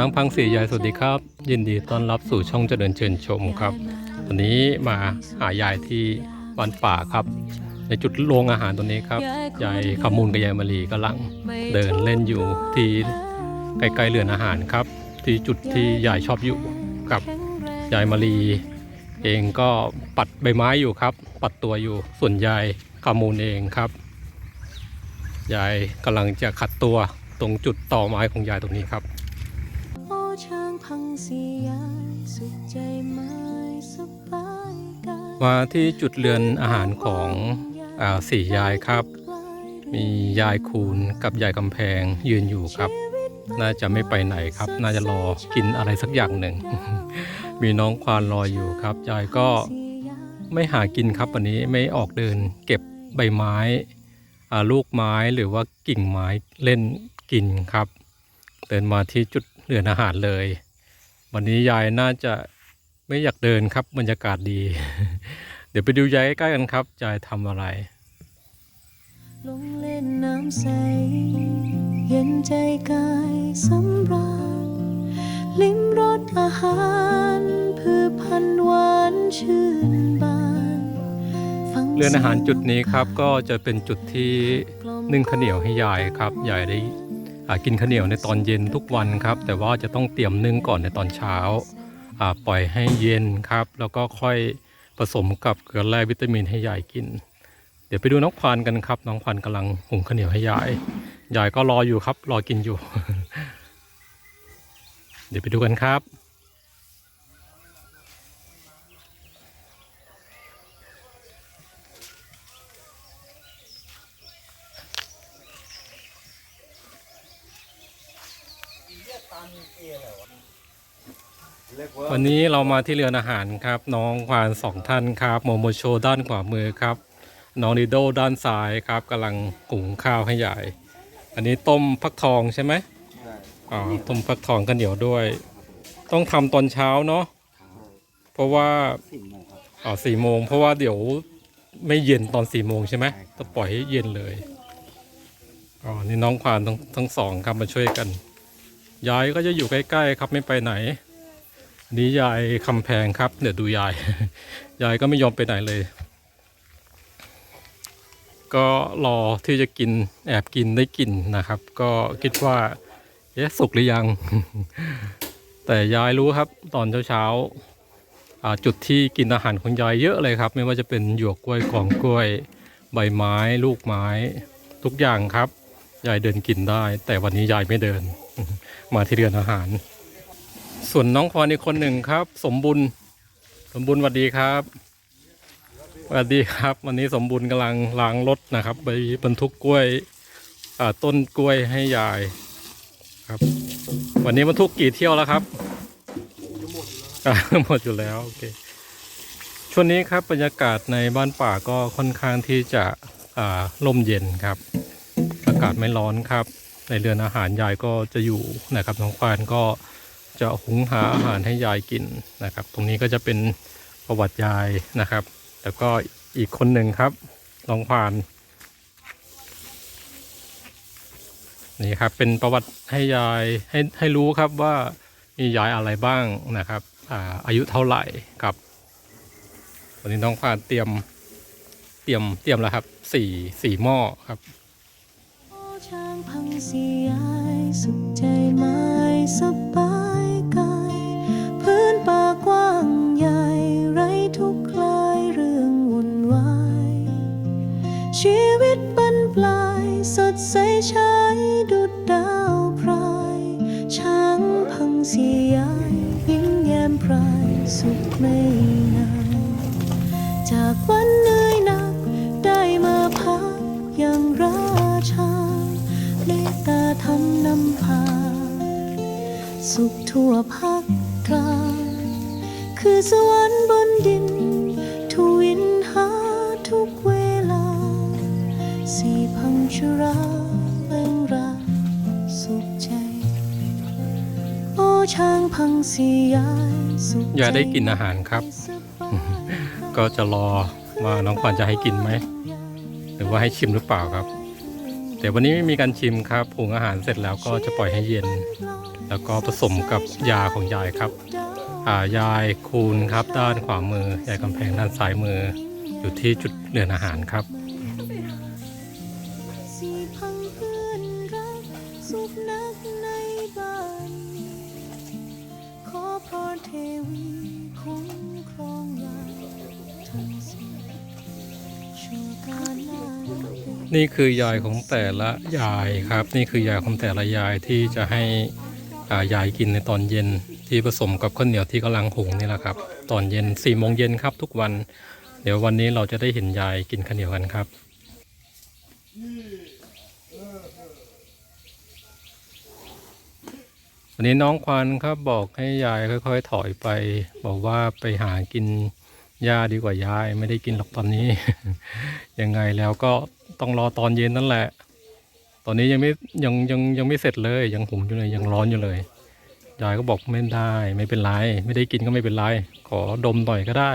ช้างพังสีใหญ่สวัสดีครับ ยินดีต้อนรับสู่ช่องเจริญเชิญชมครับวันนี้มาหายายที่บ้านป่าครับ ในจุดโรงอาหารตัวนี้ครับยายขมูลกับยายมารีกำลังเดินเล่นอยู่ที่ใกล้ๆเรือนอาหารครับ ที่จุดที่ยายชอบอยู่กับยายมารีเองก็ปัดใบไม้อยู่ครับ ปัดตัวอยู่ส่วนยายขมูลเองครับยายกำลังจะขัดตัวตรงจุดต่อไม้ของยายตรงนี้ครับ มาที่จุดเรือนอาหารของอสี่ยายครับ มียายคูณกับยายกำแพงยืนอยู่ครับ น่าจะไม่ไปไหนครับ น่าจะรอกินอะไรสักอย่างหนึ่ง มีน้องควานรออยู่ครับ ยายก็ไม่หากินครับวันนี้ไม่ออกเดินเก็บใบไม้ลูกไม้หรือว่ากิ่งไม้เล่นกินครับ เดินมาที่จุดเรือนอาหารเลย วันนี้ยายน่าจะ ไม่อยากเดินครับบรรยากาศดี เดี๋ยวไปดูยายใกล้ๆกันครับยายทำอะไรลงเล่นน้ำใส เย็นใจกายสำราญลิ้มรสอาหารพืชพันธุ์หวานชื่นบานฟังเรือนอาหารจุดนี้ครับก็จะเป็นจุดที่นึ่งข้าวเหนียวให้ยายครับยายได้อ่ากินข้าวเหนียวในตอนเย็นทุกวันครับ แต่ว่าจะต้องเตรียมนึ่งก่อนในตอนเช้าอ่า ปล่อยให้เย็นครับ แล้วก็ค่อยผสมกับเกลือแร่วิตามินให้ยายกิน เดี๋ยวไปดูน้องควานกันครับ น้องควานกำลังหุงข้าวเหนียวให้ยาย ยายก็รออยู่ครับ รอกินอยู่ เดี๋ยวไปดูกันครับวั นนี้เรามาที่เรือนอาหารครับ น้องควานสองท่านครับโมโมโชด้านขวามือครับ น้องดิโดด้านซ้ายครับกำลังหุงข้าวให้ยายอันนี้ต้มฟักทองใช่ไหมอ๋อต้มฟักทองกันเหนียวด้วย ต้องทำตอนเช้าเนาะเพราะว่าสี่โมงครับอ๋อสี่โมงเพราะว่าเดี๋ยวไม่เย็นตอนสี่โมงใช่ไหมใช่ครับต้องปล่อยให้เย็นเลยอ๋อนี่น้องควานทั้งทั้งสองครับมาช่วยกันยายก็จะอยู่ใกล้ๆครับไม่ไปไหน นี่ยายคำแพงครับ เดี๋ยวดูยาย ยายก็ไม่ยอมไปไหนเลย ก็รอที่จะกินแอบกินได้กินนะครับ ก็คิดว่าเอ๊ะสุกหรือยัง แต่ยายรู้ครับ ตอนเช้าๆจุดที่กินอาหารของยายเยอะเลยครับ ไม่ว่าจะเป็นหยวกกล้วยกองกล้วย ใบไม้ ลูกไม้ ทุกอย่างครับยายเดินกินได้ แต่วันนี้ยายไม่เดิน มาที่เรือนอาหาร ส่วนน้องควานอีกคนหนึ่งครับ สมบุญสมบุญสวัสดีครับสวัสดีครับ วันนี้สมบุญกำลังล้างรถนะครับ ไปบรรทุกกล้วยต้นกล้วยให้ยายครับ วันนี้บรรทุกกี่เที่ยวแล้วครับหมดอยู่แล้วโอเคช่วงนี้ครับบรรยากาศในบ้านป่าก็ค่อนข้างที่จะอ่าลมเย็นครับ อากาศไม่ร้อนครับ ในเรือนอาหารยายก็จะอยู่นะครับน้องควานก็ จะหุงหาอาหารให้ยายกินนะครับ ตรงนี้ก็จะเป็นประวัติยายนะครับ แล้วก็อีกคนหนึ่งครับน้องควานนี่ครับเป็นประวัติให้ยายให้ให้รู้ครับว่ามียายอะไรบ้างนะครับอ่าอายุเท่าไหร่ครับวันนี้น้องควานเตรียมเตรียมเตรียมแล้วครับสี่สี่หม้อครับช้างพังสียสุขใจไม้สบาย สดใสใช้ดุดดาวพราย ช้างพังเสียยิ้มแย้มพรายสุขไม่นานจากวันเหนื่อยหนักได้มาพักอย่างราชาเมตตาธรรมนำพา สุขทั่วภาคกลางคือสวรรค์บนดิน ชราเล่งรักสุขใจ โอช้างพังสียายสุขใจ อย่าได้กินอาหารครับ ก็จะรอว่าน้องควานจะให้กินไหม หรือว่าให้ชิมหรือเปล่าครับเดี๋ยววันนี้ไม่มีการชิมครับปรุงอาหารเสร็จแล้วก็จะปล่อยให้เย็น แล้วก็ผสมกับยาของยายครับยายคูณครับด้านขวามือยายกำแพงด้านซ้ายมือ อยู่ที่จุดเดือนอาหารครับ นี่คือยายของแต่ละยายครับ นี่คือยายของแต่ละยายที่จะให้อ่ายายกินในตอนเย็นที่ผสมกับข้าวเหนียวที่กำลังหุงนี่แหละครับ ตอนเย็น4ี่โมงเย็นครับทุกวัน เดี๋ยววันนี้เราจะได้เห็นยายกินข้าวเหนียวกันครับวันนี้น้องควานครับบอกให้ยายค่อยๆถอยไป บอกว่าไปหากินหญ้าดีกว่ายายไม่ได้กินหรอกตอนนี้ ยังไงแล้วก็ ต้องรอตอนเย็นนั่นแหละ ตอนนี้ยังไม่ยังยังยังไม่เสร็จเลย ยังหุงอยู่เลยยังร้อนอยู่เลยยายก็บอกไม่ได้ไม่เป็นไร ไม่ได้กินก็ไม่เป็นไร ขอดมหน่อยก็ได้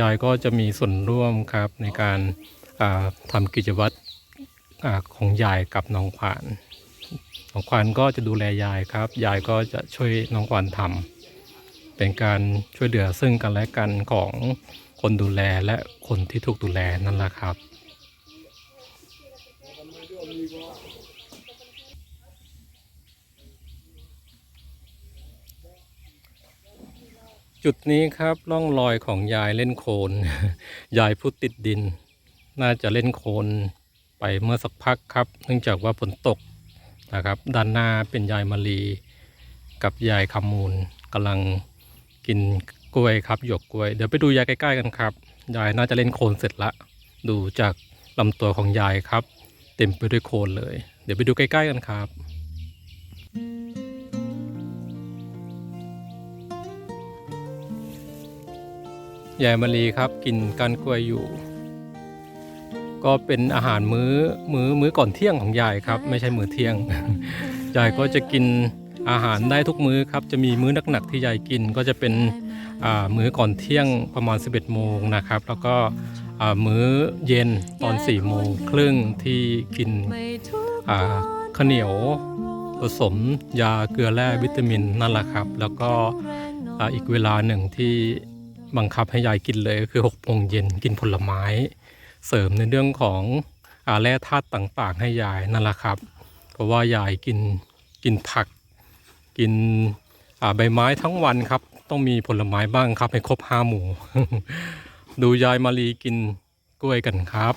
ยายก็จะมีส่วนร่วมครับในการาทำกิจวัตรอของยายกับน้องขวานน้องขวานก็จะดูแลยายครับ ยายก็จะช่วยน้องขวานทำเป็นการช่วยเหลือซึ่งกันและกันของคนดูแลและคนที่ถูกดูแลนั่นแหละครับ จุดนี้ครับร่องรอยของยายเล่นโคลนยายพุดติดดิน น่าจะเล่นโคลนไปเมื่อสักพักครับ เนื่องจากว่าฝนตกนะครับ ด้านหน้าเป็นยายมาลีกับยายคำมูลกำลังกินกล้วยครับหยกกล้วย เดี๋ยวไปดูยายใกล้ ๆ กันครับ ยายน่าจะเล่นโคลนเสร็จละ ดูจากลำตัวของยายครับ เต็มไปด้วยโคลนเลย เดี๋ยวไปดูใกล้ๆกันครับยายมารีครับกินกานกล้วยอยู่ ก็เป็นอาหารมื้อมื้อมื้อก่อนเที่ยงของยายครับ ไม่ใช่มื้อเที่ยงยายก็จะกินอาหารได้ทุกมื้อครับ จะมีมื้อหนักๆที่ยายกินก็จะเป็นมื้อก่อนเที่ยงประมาณ 11โมงนะครับ แล้วก็ มื้อเย็นตอน4โมงครึ่งที่กินข้าวเหนียวผสมยาเกลือแร่วิตามินนั่นแหละครับ แล้วก็อีกเวลาหนึ่งที่บังคับให้ยายกินเลยก็คือ6โมงเย็นกินผลไม้ เสริมในเรื่องของอแร่ธาตุต่างๆ ให้ยายนั่นแหละครับ เพราะว่ายายกินกินผัก กินใบไม้ทั้งวันครับ ต้องมีผลไม้บ้างครับให้ครบห้าหมู่ ดูยายมารีกินกล้วยกันครับ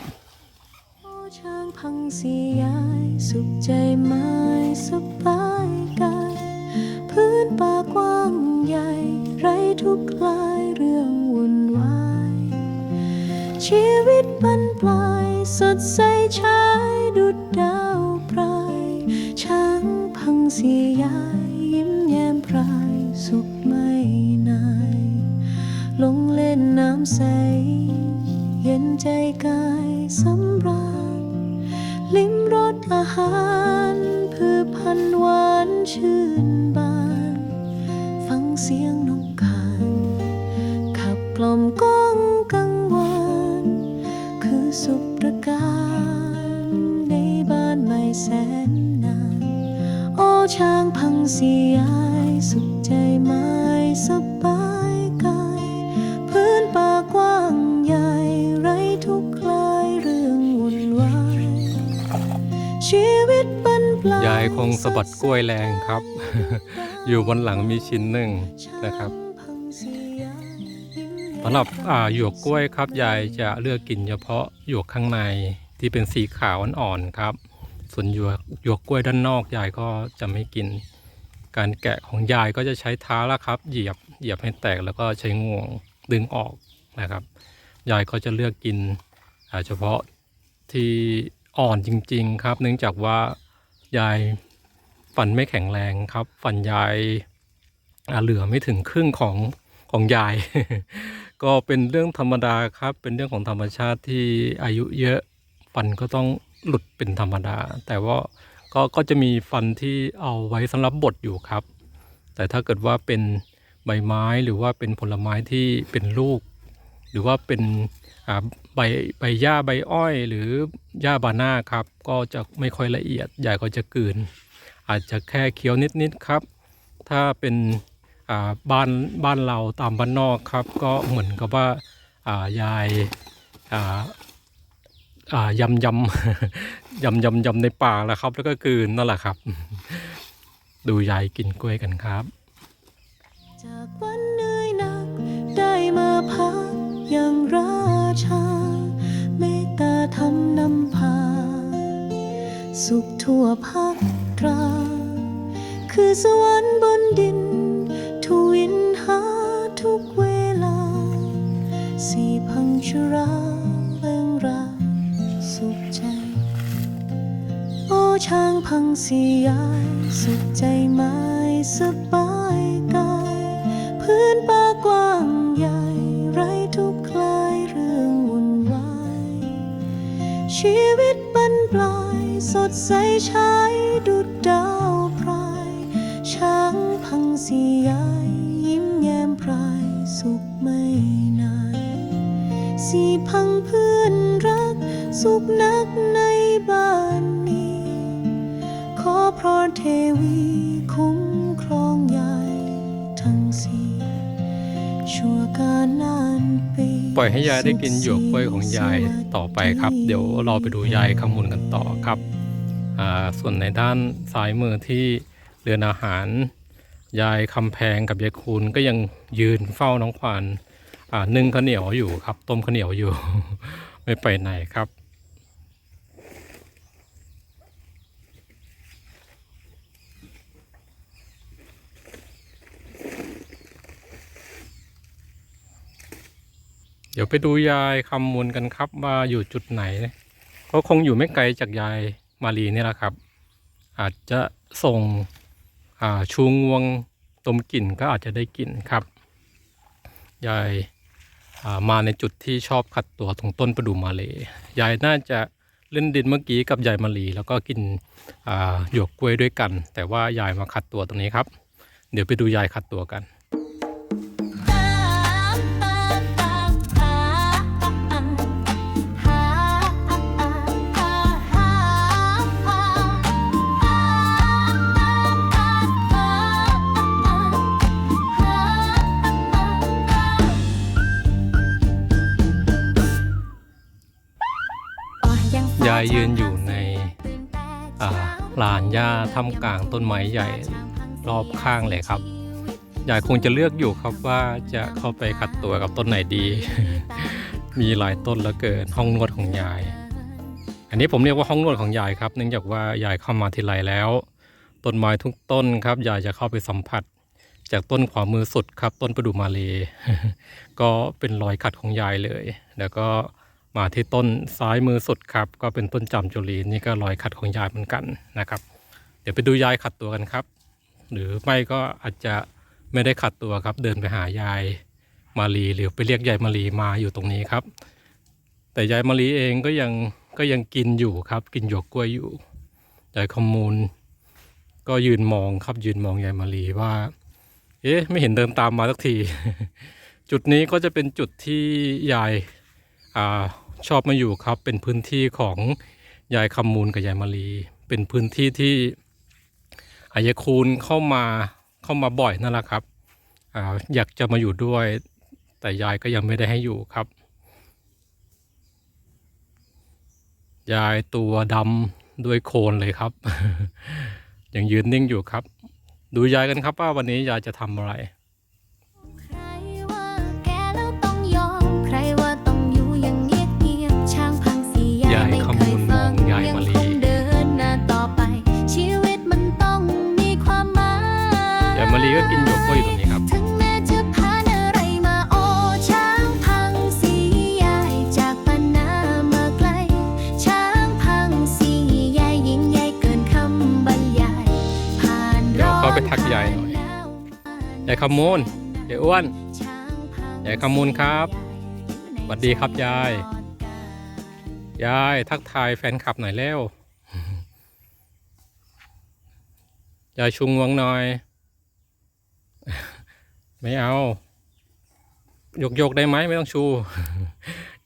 ช้างพังสียายสุขใจไม้สบายกายพื้นป่ากว้างใหญ่ ไรทุกคลายเรื่องวุ่นวาย ชีวิตบรรปลายสดใสชายดุดดาวปลาย ช้างพังสียาย ใส เย็นใจกายสำราญลิ้มรสอาหารพืชพันหวานชื่นบาน ฟังเสียงนกขานขับกล่อมก้องกังวานคือสุขประการในบ้านไม่แสนนาน โอช้างพังเสียายสุขใจไม้ส คงสะบัดกล้วยแรงครับ อยู่บนหลังมีชิ้นหนึ่งนะครับสำหรับอ่าหยวกกล้วยครับยายจะเลือกกินเฉพาะหยวกข้างในที่เป็นสีขาวอ่อนๆครับ ส่วนหยวกหยวกกล้วยด้านนอกยายก็จะไม่กิน การแกะของยายก็จะใช้เท้าละครับ เหยียบเหยียบให้แตกแล้วก็ใช้งวงดึงออกนะครับ ยายก็จะเลือกกินเฉพาะที่อ่อนจริง ๆ ครับ เนื่องจากว่า ยายฟันไม่แข็งแรงครับ ฟันยายเหลือไม่ถึงครึ่งของของยาย ก็เป็นเรื่องธรรมดาครับ เป็นเรื่องของธรรมชาติที่อายุเยอะฟันก็ต้องหลุดเป็นธรรมดา แต่ว่าก็ก็จะมีฟันที่เอาไว้สำหรับบดอยู่ครับ แต่ถ้าเกิดว่าเป็นใบไม้หรือว่าเป็นผลไม้ที่เป็นลูก รือว่าเป็นใบใบหญ้าใบอ้อย หรือหญ้าบานาครับ ก็จะไม่ค่อยละเอียดยายก็จะกืน อาจจะแค่เคี้ยวนิดๆครับ ถ้าเป็นบ้านบ้านเราตามบ้านนอกครับ ก็เหมือนกับว่ายายยำยำยำยำยำในป่าแล้วครับ แล้วก็กืนนั่นแหละครับ ดูยายกินกล้วยกันครับจากวัน สุขทั่วภาคตรา คือสวรรค์บนดิน ทวินหาทุกเวลา สี่พังชราเรื่องราวสุขใจ โอช้างพังสียายสุขใจไหมสบายกาย พื้นป่ากว้างใหญ่ไรทุกข์คลายเรื่องวุ่นวายชีวิตบรรปลาย สดใสใช้ดุดดาวพราย ช้างพังสียายยิ้มแย้มพราย สุขไม่นานสีพังเพื่อนรัก สุขนักในบ้านนี้ ขอพรเทวี ปล่อยให้ยายได้กินหยวกกล้วยของยายต่อไปครับ เดี๋ยวเราไปดูยายขมูลกันต่อครับ ส่วนในด้านซ้ายมือที่เรือนอาหาร ยายคำแพงกับยายคูณก็ยังยืนเฝ้าน้องขวานนึ่งข้าวเหนียวอยู่ครับ ต้มข้าวเหนียวอยู่ ไม่ไปไหนครับ เดี๋ยวไปดูยายคำมูลกันครับว่าอยู่จุดไหนก็คงอยู่ไม่ไกลจากยายมารีนี่แหละครับ อาจจะส่งชูงวงตมกลิ่นก็อาจจะได้กลิ่นครับยายามาในจุดที่ชอบขัดตัวตรงต้นประดู่มาเลยยายน่าจะเล่นดินเมื่อกี้กับยายมารีแล้วก็กินหยวกกล้วยด้วยกัน แต่ว่ายายมาขัดตัวตรงนี้ครับ เดี๋ยวไปดูยายขัดตัวกัน ยืนอยู่ในลานหญ้าท่ามกลางต้นไม้ใหญ่รอบข้างเลยครับยายคงจะเลือกอยู่ครับว่าจะเข้าไปขัดตัวกับต้นไหนดี มีหลายต้นเหลือเกินห้องนวดของยาย อันนี้ผมเรียกว่าห้องนวดของยายครับ เนื่องจากว่ายายเข้ามาทีไรแล้วต้นไม้ทุกต้นครับยายจะเข้าไปสัมผัส จากต้นขวามือสุดครับ ต้นประดู่มาเลก็เป็นรอยขัดของยายเลย แล้วก็ มาที่ต้นซ้ายมือสุดครับ ก็เป็นต้นจามจุลีนี่ก็รอยขัดของยายเหมือนกันนะครับ เดี๋ยวไปดูยายขัดตัวกันครับ หรือไม่ก็อาจจะไม่ได้ขัดตัวครับ เดินไปหายายมาลีหรือไปเรียกยายมาลีมาอยู่ตรงนี้ครับ แต่ยายมาลีเองก็ยังก็ยังกินอยู่ครับ กินหยวกกล้วยอยู่ยายขมูล ก็ยืนมองครับยืนมองยายมาลีว่า เอ๊ะไม่เห็นเดินตามมาสักที จุดนี้ก็จะเป็นจุดที่ยายอ่า ชอบมาอยู่ครับ เป็นพื้นที่ของยายคำมูลกับยายมาลีเป็นพื้นที่ที่อายคูณเข้ามาเข้ามาบ่อยนั่นแหละครับออยากจะมาอยู่ด้วย แต่ยายก็ยังไม่ได้ให้อยู่ครับ ยายตัวดำด้วยโคลนเลยครับยังยืนนิ่งอยู่ครับ ดูยายกันครับว่าวันนี้ยายจะทำอะไร ก็กินหยวกกล้วยอยู่ตรงนี้ครับ ถึงแม้จะผ่านอะไรมาโอ้ช้างพังสีใหญ่จากปันนามาไกล ช้างพังสีใหญ่ยิ่งใหญ่เกินคำบรรยาย ผ่านเดี๋ยวเข้าไปทักยายหน่อย ยายขมูลยายอ้วน ยายขมูลครับสวัสดีครับยาย ยายทักทายแฟนคลับหน่อยเร็วยายชุงงวงหน่อย ไม่เอา โยกโยกได้ไหมไม่ต้องชู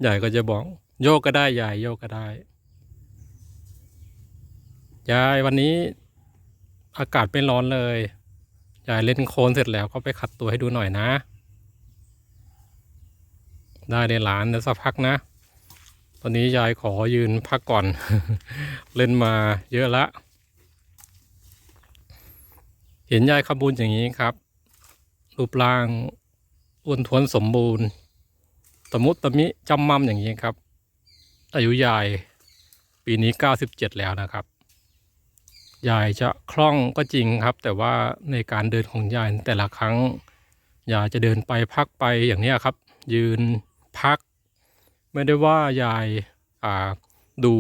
ยายก็จะบอก โยกก็ได้ยายโยกก็ได้ยายวันนี้อากาศไม่ร้อนเลยยายเล่นโคลนเสร็จแล้วก็ไปขัดตัวให้ดูหน่อยนะ ได้ในหลานเดี๋ยวสักพักนะ ตอนนี้ยายขอยืนพักก่อน เล่นมาเยอะละ เห็นยายขบูนอย่างนี้ครับ รูปร่างอ้วนท้วนสมบูรณ์ ตมุตมิจำมั่มอย่างนี้ครับ อายุยายปีนี้ 97 แล้วนะครับ ยายจะคล่องก็จริงครับ แต่ว่าในการเดินของยายแต่ละครั้ง ยายจะเดินไปพักไปอย่างนี้ครับ ยืนพัก ไม่ได้ว่ายายาดู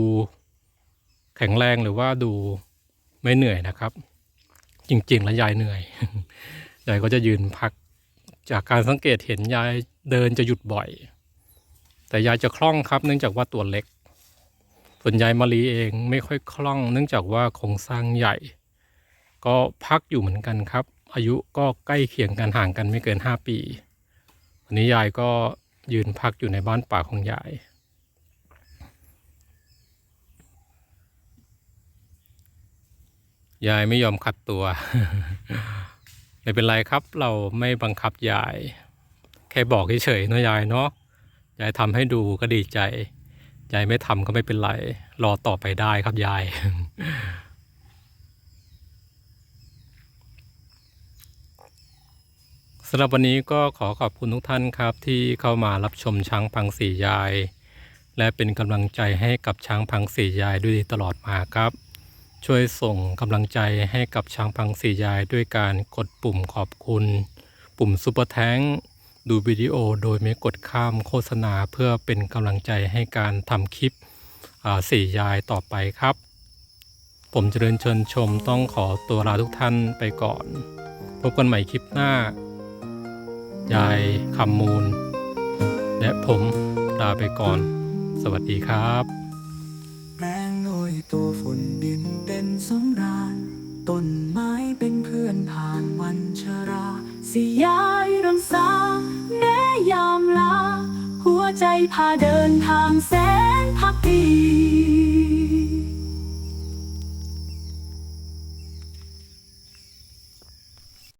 แข็งแรงหรือว่าดูไม่เหนื่อยนะครับ จริงๆแล้วยายเหนื่อย ยายก็จะยืนพัก จากการสังเกตเห็นยายเดินจะหยุดบ่อย แต่ยายจะคล่องครับเนื่องจากว่าตัวเล็ก ส่วนยายมารีเองไม่ค่อยคล่อง เนื่องจากว่าโครงสร้างใหญ่ ก็พักอยู่เหมือนกันครับ อายุก็ใกล้เคียงกันห่างกันไม่เกินห้าปีวันนี้ยายก็ยืนพักอยู่ในบ้านป่าของยายยายไม่ยอมขัดตัว ไม่เป็นไรครับเราไม่บังคับยาย แค่บอกเฉยๆนะยายเนาะยายทำให้ดูก็ดีใจยายไม่ทำก็ไม่เป็นไร รอต่อไปได้ครับยาย สำหรับวันนี้ก็ขอขอบคุณทุกท่านครับ ที่เข้ามารับชมช้างพังสี่ยาย และเป็นกำลังใจให้กับช้างพังสี่ยายด้วยตลอดมาครับ ช่วยส่งกำลังใจให้กับช้างพังสี่ยายด้วยการกดปุ่มขอบคุณ ปุ่มซุปเปอร์แทงดูวิดีโอโดยไม่กดข้ามโฆษณาเพื่อเป็นกำลังใจให้การทำคลิปอ่าสี่ยายต่อไปครับ ผมเจริญเชิญชมต้องขอตัวลาทุกท่านไปก่อน พบกันใหม่คลิปหน้า ยายคำมูล และผมลาไปก่อน สวัสดีครับ พาเดินทางแสนพักดี